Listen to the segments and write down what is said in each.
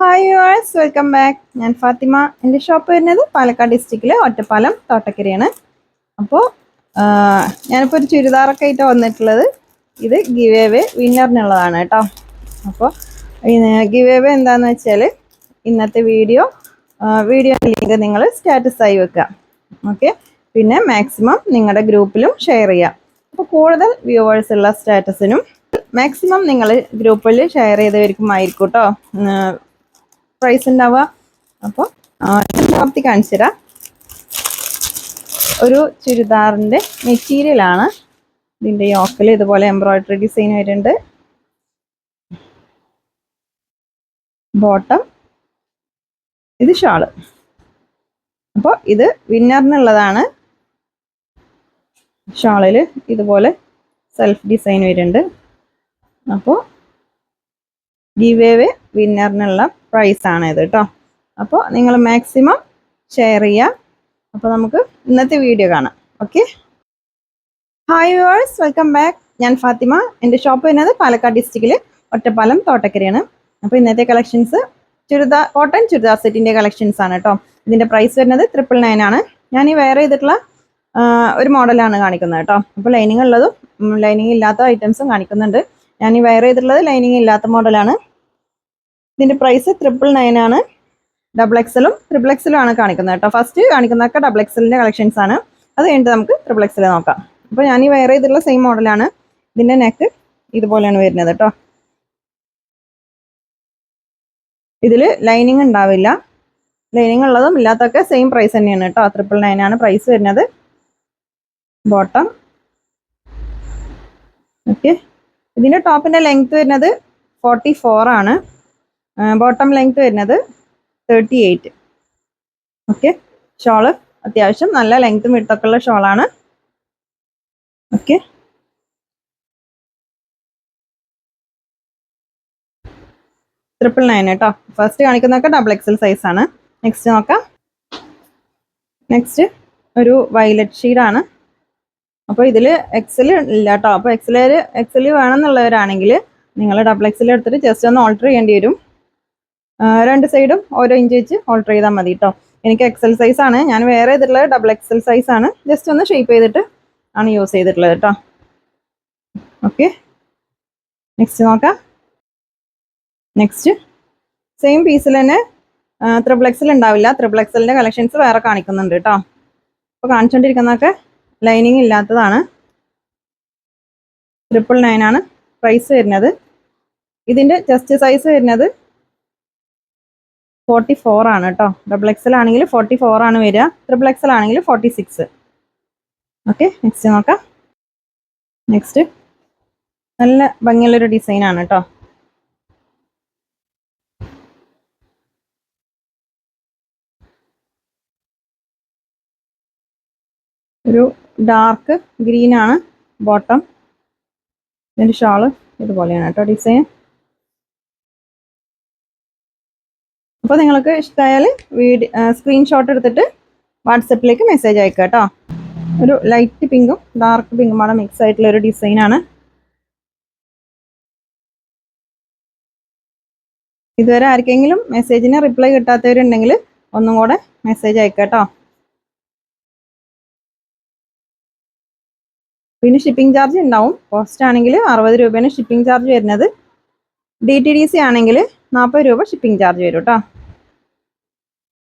Hi yours welcome back ഞാൻ ഫാത്തിമ. എന്റെ shop വരുന്നത് പാലക്കാട് ഡിസ്ട്രിക്റ്റിലെ ഒറ്റപ്പാലം തോട്ടക്കരയാണ്. അപ്പോൾ ഞാനിപ്പോൾ ഒരു ചുരിദാറൊക്കെ ആയിട്ട് വന്നിട്ടുള്ളത്. ഇത് ഗിവ് വിന്നറിനുള്ളതാണ് കേട്ടോ. അപ്പോൾ ഗിവ് എന്താണെന്ന് വെച്ചാൽ ഇന്നത്തെ വീഡിയോ വീഡിയോ ലിങ്ക് നിങ്ങൾ സ്റ്റാറ്റസായി വെക്കുക. ഓക്കെ പിന്നെ മാക്സിമം നിങ്ങളുടെ ഗ്രൂപ്പിലും ഷെയർ ചെയ്യുക. അപ്പോൾ കൂടുതൽ വ്യൂവേഴ്സ് ഉള്ള സ്റ്റാറ്റസിനും മാക്സിമം നിങ്ങൾ ഗ്രൂപ്പിൽ ഷെയർ ചെയ്തവർക്കും ആയിരിക്കും കേട്ടോ. പ്രൈസ് ഉണ്ടാവുക. അപ്പോൾ പ്രവർത്തി കാണിച്ചു ഒരു ചുരിദാറിന്റെ മെറ്റീരിയലാണ് ഇതിന്റെ യോക്കിൽ ഇതുപോലെ എംബ്രോയിഡറി ഡിസൈൻ വരുന്നുണ്ട്. ബോട്ടം ഇത് ഷാൾ അപ്പോൾ ഇത് വിന്നറിനുള്ളതാണ് ഷാളിൽ ഇതുപോലെ സെൽഫ് ഡിസൈൻ വരുന്നുണ്ട്. അപ്പോൾ ഗിവ് എവേ വിന്നറിനുള്ള പ്രൈസ് ആണ് ഇത് കേട്ടോ അപ്പോൾ നിങ്ങൾ മാക്സിമം ഷെയർ ചെയ്യുക അപ്പോൾ നമുക്ക് ഇന്നത്തെ വീഡിയോ കാണാം. Okay hi viewers welcome back ഞാൻ ഫാത്തിമ. എന്റെ ഷോപ്പ് വരുന്നത് പാലക്കാട് ഡിസ്ട്രിക്റ്റിൽ ഒറ്റപ്പാലം തോട്ടക്കരയാണ്. അപ്പോൾ ഇന്നത്തെ കളക്ഷൻസ് ചുരിദാർ കോട്ടൺ ചുരിദാർ സെറ്റിന്റെ കളക്ഷൻസ് ആണ് കേട്ടോ ഇതിന്റെ പ്രൈസ് വരുന്നത് ട്രിപ്പിൾ നയൻ ആണ്. ഞാൻ ഈ വെയർ ചെയ്തിട്ടുള്ള ഒരു മോഡലാണ് കാണിക്കുന്നത് കേട്ടോ അപ്പോൾ ലൈനിങ് ഉള്ളതും ലൈനിങ് ഇല്ലാത്ത ഐറ്റംസും കാണിക്കുന്നുണ്ട്. ഞാൻ ഈ വയർ ചെയ്തിട്ടുള്ളത് ലൈനിങ് ഇല്ലാത്ത മോഡലാണ് ഇതിന്റെ പ്രൈസ് ട്രിപ്പിൾ നയൻ ആണ്. ഡബിൾ എക്സലും ട്രിപ്പിൾ എക്സലും ആണ് കാണിക്കുന്നത് കേട്ടോ. ഫസ്റ്റ് കാണിക്കുന്നതൊക്കെ ഡബിൾ എക്സലിന്റെ കളക്ഷൻസ് ആണ്. അത് കഴിഞ്ഞിട്ട് നമുക്ക് ട്രിപ്പിൾ എക്സൽ നോക്കാം. അപ്പോൾ ഞാൻ ഈ വയർ ചെയ്തിട്ടുള്ള സെയിം മോഡലാണ് ഇതിന്റെ നെക്ക് ഇതുപോലെയാണ് വരുന്നത് കേട്ടോ. ഇതിൽ ലൈനിങ് ഉണ്ടാവില്ല. ലൈനിങ് ഉള്ളതും ഇല്ലാത്തൊക്കെ സെയിം പ്രൈസ് തന്നെയാണ് കേട്ടോ. ട്രിപ്പിൾ നയൻ ആണ് പ്രൈസ് വരുന്നത്. ബോട്ടം ഓക്കെ ഇതിന്റെ ടോപ്പിന്റെ ലെങ്ത് വരുന്നത് ഫോർട്ടി ഫോർ ആണ് ബോട്ടം ലെങ്ത് വരുന്നത് തേർട്ടി എയ്റ്റ് ഓക്കെ ഷോൾ അത്യാവശ്യം നല്ല ലെങ്ത്തും വിട്ടൊക്കെ ഉള്ള ഷോളാണ് ഓക്കെ ട്രിപ്പിൾ നയൻ കേട്ടോ ഫസ്റ്റ് കാണിക്കുന്നതൊക്കെ ഡബിൾ എക്സൽ സൈസ് ആണ്. നെക്സ്റ്റ് നോക്കാം. നെക്സ്റ്റ് ഒരു വയലറ്റ് ഷീഡാണ് അപ്പോൾ ഇതിൽ എക്സൽ ഇല്ല കേട്ടോ അപ്പോൾ എക്സൽ എക്സൽ വേണമെന്നുള്ളവരാണെങ്കിൽ നിങ്ങൾ ഡബിൾ എക്സൽ എടുത്തിട്ട് ജസ്റ്റ് ഒന്ന് ഓൾട്ടർ ചെയ്യേണ്ടി വരും. രണ്ട് സൈഡും ഓരോ ഇഞ്ച് വെച്ച് ഓൾട്ടർ ചെയ്താൽ മതി കേട്ടോ എനിക്ക് എക്സൽ സൈസ് ആണ്. ഞാൻ വേറെ ഇതിലുള്ള ഡബിൾ എക്സൽ സൈസ് ആണ്. ജസ്റ്റ് ഒന്ന് ഷേപ്പ് ചെയ്തിട്ട് ആണ് യൂസ് ചെയ്തിട്ടുള്ളത് കേട്ടോ ഓക്കെ നെക്സ്റ്റ് നോക്കാം. നെക്സ്റ്റ് സെയിം പീസിൽ തന്നെ ത്രിബിൾ എക്സൽ ഉണ്ടാവില്ല. ത്രിബിൾ എക്സലിന്റെ കളക്ഷൻസ് വേറെ കാണിക്കുന്നുണ്ട് കേട്ടോ അപ്പോൾ കാണിച്ചുകൊണ്ടിരിക്കുന്നതൊക്കെ ലൈനിങ് ഇല്ലാത്തതാണ്. ട്രിപ്പിൾ ആണ് പ്രൈസ് വരുന്നത്. ഇതിന്റെ ചെസ്റ്റ് സൈസ് വരുന്നത് ഫോർട്ടി ഫോർ ആണ് കേട്ടോ ഡബിൾ എക്സൽ ആണെങ്കിൽ ഫോർട്ടി ഫോർ ആണ് വരിക. ട്രിപ്പിൾ എക്സൽ ആണെങ്കിൽ ഫോർട്ടി സിക്സ് ഓക്കെ നെക്സ്റ്റ് നോക്കാം. നെക്സ്റ്റ് നല്ല ഭംഗിയുള്ളൊരു ഡിസൈൻ ആണ് കേട്ടോ ഒരു ഡാർക്ക് ഗ്രീൻ ആണ് ബോട്ടം ഇതിന്റെ ഷാൾ ഇതുപോലെയാണ് കേട്ടോ ഡിസൈൻ അപ്പോൾ നിങ്ങൾക്ക് ഇഷ്ടമായാൽ വീഡിയോ സ്ക്രീൻഷോട്ട് എടുത്തിട്ട് വാട്സപ്പിലേക്ക് മെസ്സേജ് അയക്കുക കേട്ടോ. ഒരു ലൈറ്റ് പിങ്കും ഡാർക്ക് പിങ്കുമാണ് മിക്സ് ആയിട്ടുള്ള ഒരു ഡിസൈനാണ് ഇതുവരെ ആർക്കെങ്കിലും മെസ്സേജിന് റിപ്ലൈ കിട്ടാത്തവരുണ്ടെങ്കിൽ ഒന്നും കൂടെ മെസ്സേജ് അയക്കാം കേട്ടോ. പിന്നെ ഷിപ്പിംഗ് ചാർജ് ഉണ്ടാവും. കോസ്റ്റ് ആണെങ്കിൽ അറുപത് രൂപയാണ് ഷിപ്പിംഗ് ചാർജ് വരുന്നത്. ഡി ടി ഡി സി ആണെങ്കിൽ നാൽപ്പത് രൂപ ഷിപ്പിംഗ് ചാർജ് വരും കേട്ടോ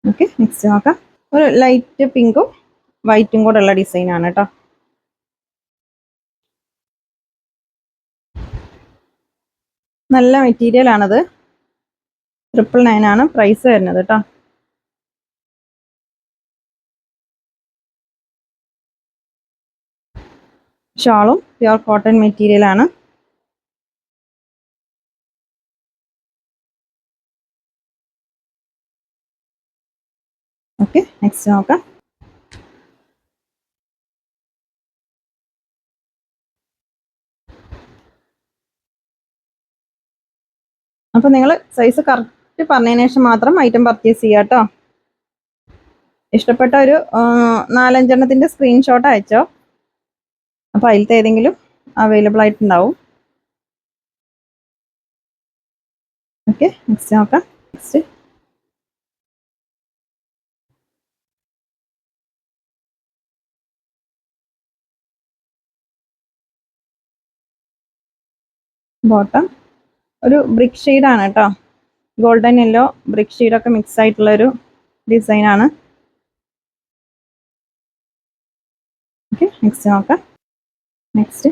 ഓക്കെ നെക്സ്റ്റ് നോക്കാം. ഒരു ലൈറ്റ് പിങ്കും വൈറ്റും കൂടെ ഉള്ള ഡിസൈൻ ആണ് കേട്ടോ നല്ല മെറ്റീരിയൽ ആണത്. ട്രിപ്പിൾ നയൻ ആണ് പ്രൈസ് വരുന്നത് കേട്ടോ ഷാളും പ്യുർ കോട്ടൺ മെറ്റീരിയൽ ആണ്. ഓക്കെ നെക്സ്റ്റ് നോക്കാം. അപ്പൊ നിങ്ങൾ സൈസ് കറക്റ്റ് പറഞ്ഞതിന് ശേഷം മാത്രം ഐറ്റം പർച്ചേസ് ചെയ്യുക കേട്ടോ ഇഷ്ടപ്പെട്ട ഒരു നാലഞ്ചെണ്ണത്തിന്റെ സ്ക്രീൻഷോട്ട് അയച്ചോ. അപ്പോൾ അതിലത്തെ ഏതെങ്കിലും അവൈലബിൾ ആയിട്ടുണ്ടാവും. ഓക്കെ നെക്സ്റ്റ് നോക്കാം. നെക്സ്റ്റ് ബോട്ടം ഒരു ബ്രിക്ക് ഷെയ്ഡാണ് കേട്ടോ ഗോൾഡൻ യെല്ലോ ബ്രിക്ക് ഷെയ്ഡൊക്കെ മിക്സ് ആയിട്ടുള്ള ഒരു ഡിസൈനാണ് ഓക്കെ നെക്സ്റ്റ് നോക്കാം. നെക്സ്റ്റ്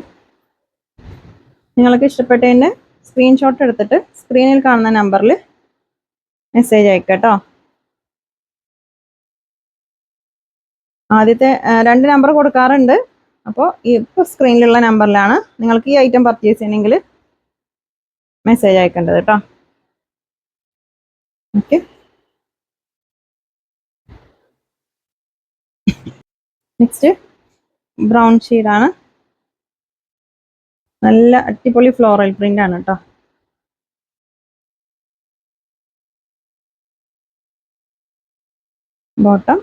നിങ്ങൾക്ക് ഇഷ്ടപ്പെട്ടതിന്റെ സ്ക്രീൻഷോട്ട് എടുത്തിട്ട് സ്ക്രീനിൽ കാണുന്ന നമ്പറിൽ മെസ്സേജ് അയക്കുക കേട്ടോ ആദ്യത്തെ രണ്ട് നമ്പർ കൊടുക്കാറുണ്ട്. അപ്പോൾ ഇപ്പോൾ സ്ക്രീനിലുള്ള നമ്പറിലാണ് നിങ്ങൾക്ക് ഈ ഐറ്റം പർച്ചേസ് ചെയ്യണമെങ്കിൽ മെസ്സേജ് അയക്കേണ്ടത് കേട്ടോ ഓക്കെ നെക്സ്റ്റ് ബ്രൗൺ ഷെയ്ഡാണ് നല്ല അടിപൊളി ഫ്ലോറൽ പ്രിന്റ് ആണ് കേട്ടോ ബോട്ടം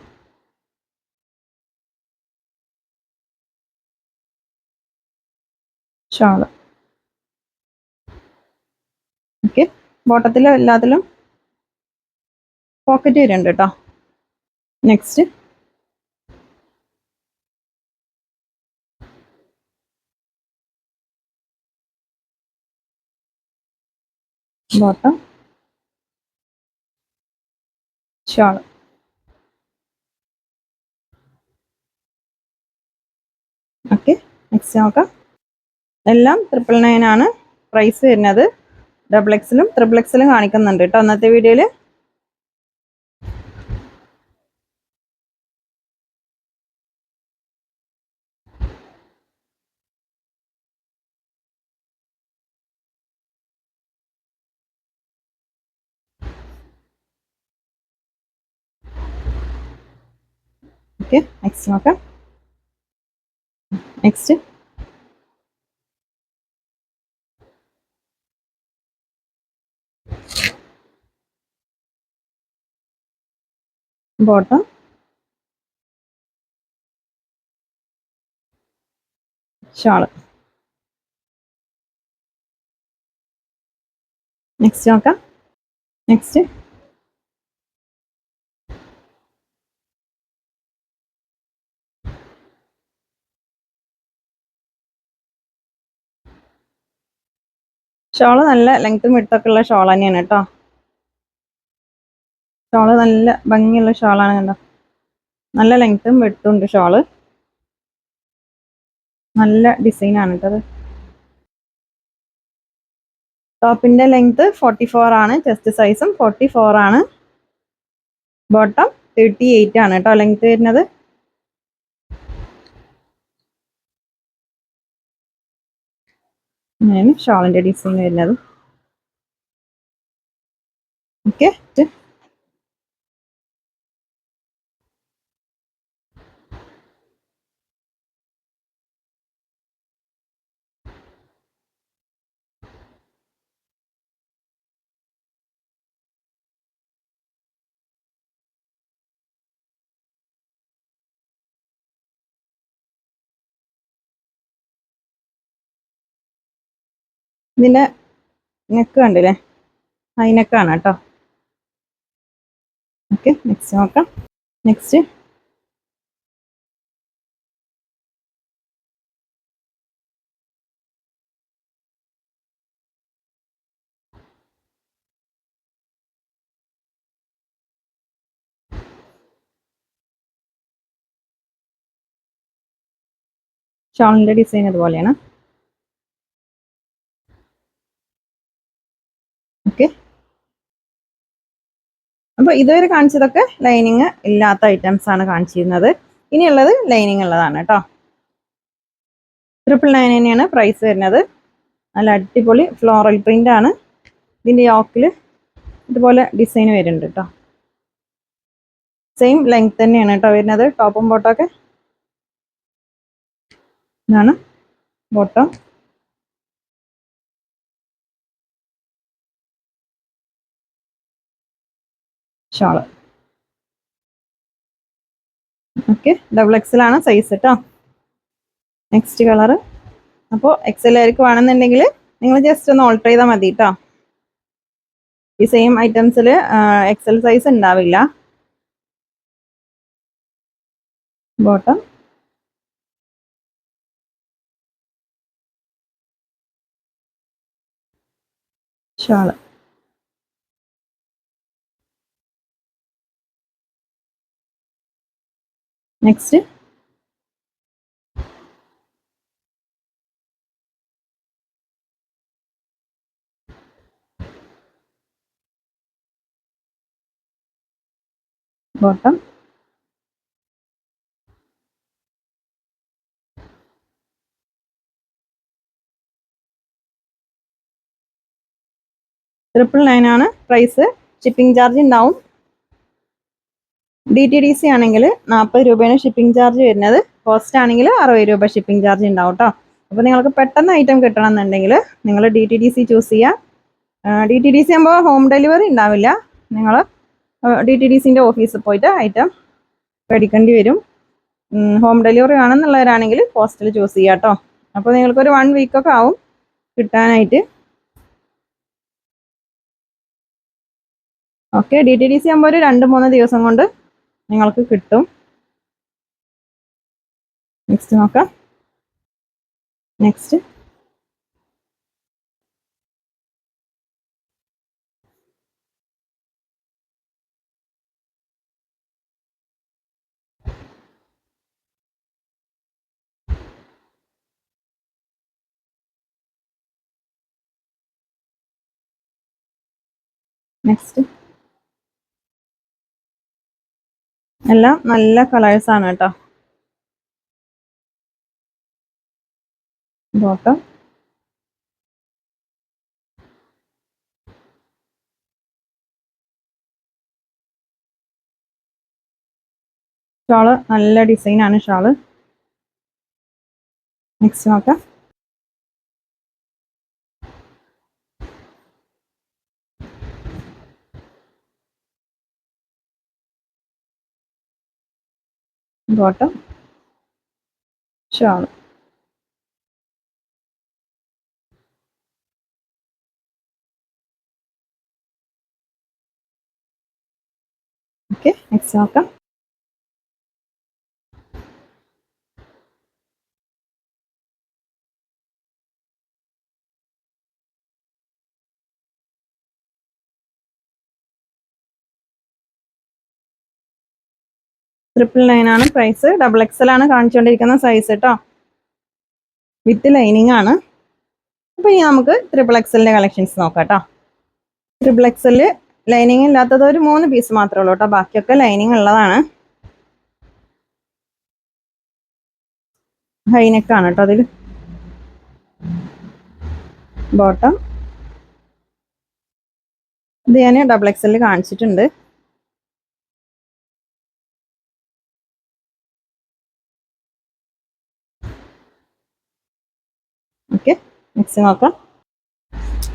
ഷാൾ ഓക്കെ ബോട്ടത്തിലും എല്ലാത്തിലും പോക്കറ്റ് വരുന്നുണ്ട് കേട്ടോ next bottom shawl okay next നോക്കാം. എല്ലാം ട്രിപ്പിൾ നയൻ ആണ്. പ്രൈസ് വരുന്നത്. ഡബിൾ എക്സിലും ട്രിപ്പിൾ എക്സിലും കാണിക്കുന്നുണ്ട് കേട്ടോ. അന്നത്തെ വീഡിയോയിൽ ഓക്കെ നെക്സ്റ്റ് നോക്കാം. നെക്സ്റ്റ് ബോട്ടം ഷാൾ നെക്സ്റ്റ് നോക്കാം. നെക്സ്റ്റ് ഷോൾ നല്ല ലെങ്ത്തും വിട്ടൊക്കെ ഉള്ള ഷോൾ തന്നെയാണ് കേട്ടോ. ഷോൾ നല്ല ഭംഗിയുള്ള ഷോളാണ് കണ്ടോ. നല്ല ലെങ്ത്തും വെട്ടും ഉണ്ട് ഷോൾ. നല്ല ഡിസൈനാണ് കേട്ടത് ടോപ്പിന്റെ ലെങ്ത്ത് ഫോർട്ടി ഫോർ ആണ് ചെസ്റ്റ് സൈസും ഫോർട്ടി ഫോർ ആണ്. ബോട്ടം തേർട്ടി എയ്റ്റ് ആണ് കേട്ടോ ലെങ്ത് വരുന്നത്. അങ്ങനെയാണ് ഷോളിന്റെ ഡിസൈൻ വരുന്നത്. ഓക്കെ ഇതിന്റെ നെക്ക് കണ്ടില്ലേ? ഹൈ നെക്കാണ് കേട്ടോ. ഓക്കെ നെക്സ്റ്റ് നോക്കാം. നെക്സ്റ്റ് ഷോളിന്റെ ഡിസൈൻ അതുപോലെയാണ് ഓക്കെ. അപ്പൊ ഇതുവരെ കാണിച്ചതൊക്കെ ലൈനിങ് ഇല്ലാത്ത ഐറ്റംസ് ആണ് കാണിച്ചിരുന്നത്. ഇനിയുള്ളത് ലൈനിങ് ഉള്ളതാണ് കേട്ടോ ട്രിപ്പിൾ നയൻ തന്നെയാണ് പ്രൈസ് വരുന്നത്. നല്ല അടിപൊളി ഫ്ലോറൽ പ്രിന്റ് ആണ്. ഇതിന്റെ യോക്കിൽ ഇതുപോലെ ഡിസൈൻ വരുന്നുണ്ട് കേട്ടോ സെയിം ലെങ്ത് തന്നെയാണ് കേട്ടോ വരുന്നത്. ടോപ്പും ബോട്ടമൊക്കെ ഇതാണ് ബോട്ടം ഷോൾ. ഓക്കെ ഡബിൾ എക്സലാണ് സൈസ് കേട്ടോ നെക്സ്റ്റ് കളറ് അപ്പോൾ എക്സൽ ആയിരിക്കും വേണമെന്നുണ്ടെങ്കിൽ നിങ്ങൾ ജസ്റ്റ് ഒന്ന് ഓൾട്ടർ ചെയ്താൽ മതി കേട്ടോ ഈ സെയിം ഐറ്റംസിൽ എക്സൽ സൈസ് ഉണ്ടാവില്ല bottom shawl. Next bottom triple nine ആണ് പ്രൈസ് ഷിപ്പിംഗ് ചാർജ് ഉണ്ടാവും ഡി ടി ഡി സി ആണെങ്കിൽ നാൽപ്പത് രൂപയാണ് ഷിപ്പിംഗ് ചാർജ് വരുന്നത്. കോസ്റ്റ് ആണെങ്കിൽ അറുപത് രൂപ ഷിപ്പിംഗ് ചാർജ് ഉണ്ടാവും കേട്ടോ അപ്പോൾ നിങ്ങൾക്ക് പെട്ടെന്ന് ഐറ്റം കിട്ടണം എന്നുണ്ടെങ്കിൽ നിങ്ങൾ D T D C choose ചെയ്യുക ഡി ടി ഡി സി ആകുമ്പോൾ ഹോം ഡെലിവറി ഉണ്ടാവില്ല. നിങ്ങൾ ഡി ടി ഡി സിന്റെ ഓഫീസിൽ പോയിട്ട് ഐറ്റം മേടിക്കേണ്ടി വരും. ഹോം ഡെലിവറി ആണെന്നുള്ളവരാണെങ്കിൽ പോസ്റ്റൽ ചൂസ് ചെയ്യുക കേട്ടോ അപ്പോൾ നിങ്ങൾക്കൊരു വൺ വീക്കൊക്കെ ആവും കിട്ടാനായിട്ട്. Okay D T D C ആകുമ്പോൾ ഒരു രണ്ട് മൂന്ന് ദിവസം കൊണ്ട് നിങ്ങൾക്ക് കിട്ടും. നെക്സ്റ്റ് നോക്കാം. നെക്സ്റ്റ് നെക്സ്റ്റ് എല്ലാം നല്ല കളേഴ്സ് ആണ് കേട്ടോ. ബോട്ടം ഷാൾ നല്ല ഡിസൈനാണ് ഷാൾ. നെക്സ്റ്റ് നോക്കാം. ബോട്ടം ഷാൾ ഓക്കെ നെക്സ്റ്റ് നോക്കാം ട്രിപ്പിൾ നയൻ ആണ് പ്രൈസ് ഡബിൾ എക്സൽ ആണ് കാണിച്ചുകൊണ്ടിരിക്കുന്ന സൈസ് കേട്ടോ വിത്ത് ലൈനിങ് ആണ്. അപ്പോൾ ഇനി നമുക്ക് ട്രിപ്പിൾ എക്സലിന്റെ കളക്ഷൻസ് നോക്കാം കേട്ടോ ട്രിപ്പിൾ എക്സലിൽ ലൈനിങ് ഇല്ലാത്തത് ഒരു മൂന്ന് പീസ് മാത്രമേ ഉള്ളൂ കേട്ടോ ബാക്കിയൊക്കെ ലൈനിങ് ഉള്ളതാണ്. ഹൈനെക്കാണ് കേട്ടോ അതിൽ ബോട്ടം ഇത് ഞാൻ ഡബിൾ എക്സലിൽ കാണിച്ചിട്ടുണ്ട്. ഓക്കെ നെക്സ്റ്റ് നോക്കാം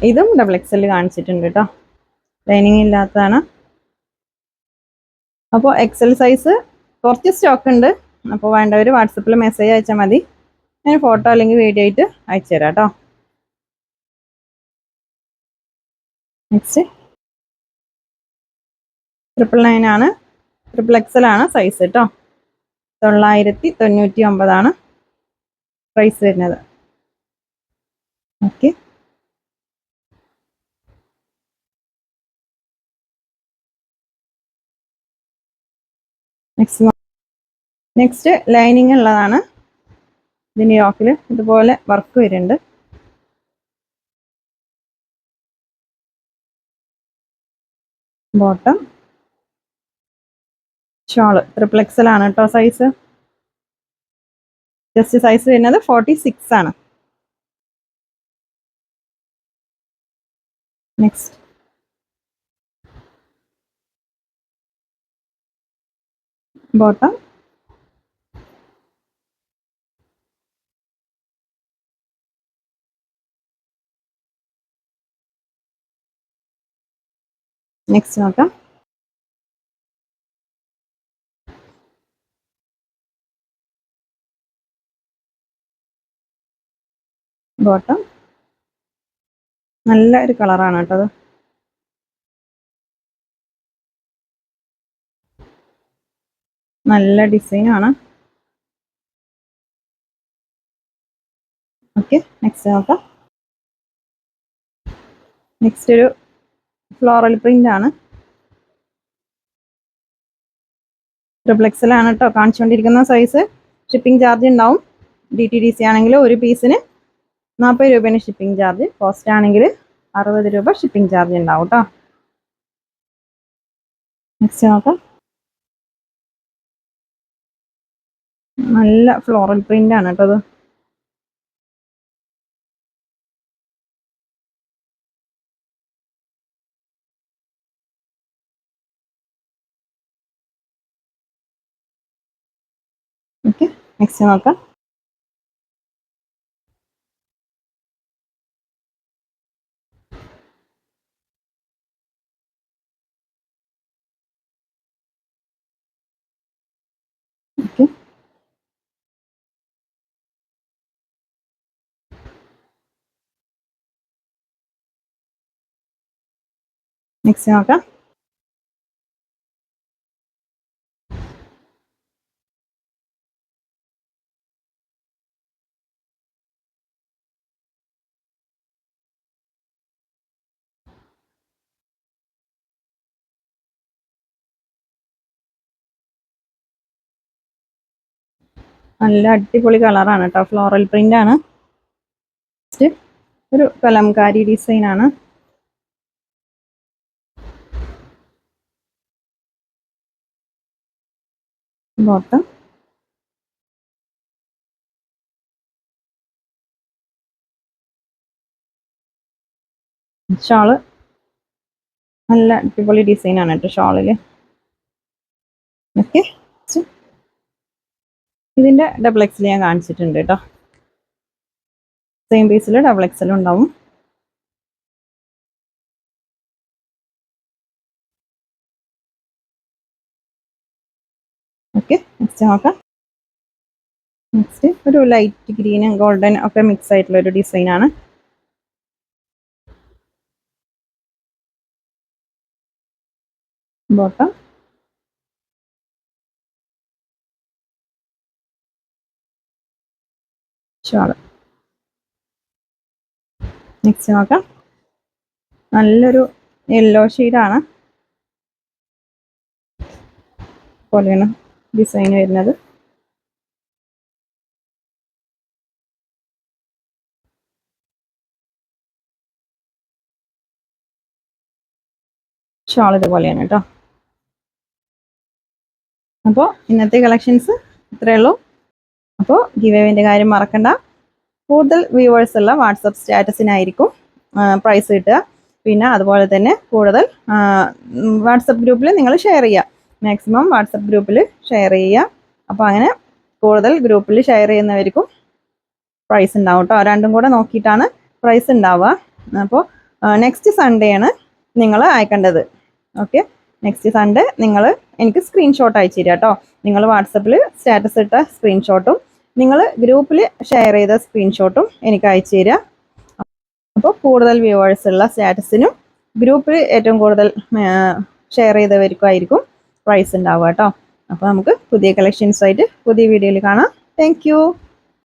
ഇതും ഡബിൾ എക്സൽ കാണിച്ചിട്ടുണ്ട് കേട്ടോ ലൈനിങ് ഇല്ലാത്തതാണ്. അപ്പോൾ എക്സൽ സൈസ് കുറച്ച് സ്റ്റോക്ക് ഉണ്ട്. അപ്പോൾ വേണ്ടവർ വാട്സപ്പിൽ മെസ്സേജ് അയച്ചാൽ മതി. ഞാൻ ഫോട്ടോ അല്ലെങ്കിൽ വീഡിയോ ആയിട്ട് അയച്ചു തരാം കേട്ടോ നെക്സ്റ്റ് ട്രിപ്പിൾ നയൻ ആണ്. ട്രിപ്പിൾ എക്സൽ ആണ് സൈസ് കേട്ടോ തൊള്ളായിരത്തി തൊണ്ണൂറ്റി ഒമ്പതാണ് പ്രൈസ് വരുന്നത്. ഓക്കെ. നെക്സ്റ്റ് നെക്സ്റ്റ് ലൈനിങ് ഉള്ളതാണ്. ഇതിന്റെ യോക്കിൽ ഇതുപോലെ വർക്ക് വരുന്നുണ്ട്. ബോട്ടം ഷോൾ ആണ് കേട്ടോ സൈസ് ജസ്റ്റ് സൈസ് വരുന്നത് ഫോർട്ടി സിക്സ് ആണ്. നെക്സ്റ്റ് ബോട്ടം നെക്സ്റ്റ് നോക്കാം ബോട്ടം നല്ല ഒരു കളറാണ് കേട്ടത് നല്ല നല്ല ഡിസൈനാണ് ഓക്കെ നെക്സ്റ്റ് നോക്കാം. നെക്സ്റ്റ് ഒരു ഫ്ലോറൽ പ്രിന്റ് ആണ്. ട്രിപ്ലെക്സിലാണ് കേട്ടോ കാണിച്ചുകൊണ്ടിരിക്കുന്ന സൈസ് ഷിപ്പിംഗ് ചാർജ് ഉണ്ടാവും. ഡി ടി ഡി സി ആണെങ്കിൽ ഒരു പീസിന് നാൽപ്പത് രൂപയാണ് ഷിപ്പിംഗ് ചാർജ് കോസ്റ്റ് ആണെങ്കിൽ അറുപത് രൂപ ഷിപ്പിംഗ് ചാർജ് ഉണ്ടാവും കേട്ടോ നെക്സ്റ്റ് നോക്കാം. നല്ല ഫ്ലോറൽ പ്രിന്റ് ആണ് കേട്ടോ ഓക്കെ നെക്സ്റ്റ് നോക്കാം ഓക്കെ നെക്സ്റ്റ് നോക്കാം നല്ല അടിപൊളി കളറാണ് കേട്ടോ ഫ്ലോറൽ പ്രിന്റ് ആണ്. ഒരു കലംകാരി ഡിസൈൻ ബോട്ടം ഷാൾ നല്ല അടിപൊളി ഡിസൈനാണ് കേട്ടോ ഷാളിൽ. ഓക്കെ ഇതിന്റെ ഡബിൾ എക്സിൽ ഞാൻ കാണിച്ചിട്ടുണ്ട് കേട്ടോ സെയിം പീസിൽ ഡബിൾ എക്സൽ ഉണ്ടാവും ഓക്കെ നെക്സ്റ്റ് നോക്കാം. നെക്സ്റ്റ് ഒരു ലൈറ്റ് ഗ്രീനും ഗോൾഡൻ ഒക്കെ മിക്സ് ആയിട്ടുള്ള ഒരു ഡിസൈൻ ആണ്. ബോട്ടം നെക്സ്റ്റ് നോക്കാം. നല്ലൊരു യെല്ലോ ഷെയ്ഡാണ് പോലെയാണ് ഡിസൈൻ വരുന്നത്. ഷാൾ ഇതുപോലെയാണ് കേട്ടോ. അപ്പോൾ ഇന്നത്തെ കളക്ഷൻസ് ഇത്രയേ ഉള്ളൂ. അപ്പോൾ ഗിവേവിന്റെ കാര്യം മറക്കണ്ട. കൂടുതൽ വ്യൂവേഴ്സ് ഉള്ള വാട്സപ്പ് സ്റ്റാറ്റസിനായിരിക്കും പ്രൈസ് കിട്ടുക. പിന്നെ അതുപോലെ തന്നെ കൂടുതൽ വാട്സപ്പ് ഗ്രൂപ്പിൽ നിങ്ങൾ ഷെയർ ചെയ്യുക. മാക്സിമം വാട്സപ്പ് ഗ്രൂപ്പിൽ ഷെയർ ചെയ്യുക. അപ്പോൾ അങ്ങനെ കൂടുതൽ ഗ്രൂപ്പിൽ ഷെയർ ചെയ്യുന്നവർക്കും പ്രൈസ് ഉണ്ടാവും കേട്ടോ രണ്ടും കൂടെ നോക്കിയിട്ടാണ് പ്രൈസ് ഉണ്ടാവുക. അപ്പോൾ നെക്സ്റ്റ് സൺഡേ ആണ് നിങ്ങൾ അയക്കേണ്ടത്. ഓക്കെ നെക്സ്റ്റ് സൺഡേ നിങ്ങൾ എനിക്ക് സ്ക്രീൻഷോട്ട് അയച്ചു തരിക കേട്ടോ നിങ്ങൾ വാട്സപ്പിൽ സ്റ്റാറ്റസ് ഇട്ട സ്ക്രീൻഷോട്ടും നിങ്ങൾ ഗ്രൂപ്പിൽ ഷെയർ ചെയ്ത സ്ക്രീൻഷോട്ടും എനിക്ക് അയച്ചു തരിക. അപ്പോൾ കൂടുതൽ വ്യൂവേഴ്സ് ഉള്ള സ്റ്റാറ്റസിനും ഗ്രൂപ്പിൽ ഏറ്റവും കൂടുതൽ ഷെയർ ചെയ്തവർക്കും ആയിരിക്കും പ്രൈസ് ഉണ്ടാവുക കേട്ടോ. അപ്പോൾ നമുക്ക് പുതിയ കളക്ഷൻസായിട്ട് പുതിയ വീഡിയോയിൽ കാണാം. താങ്ക്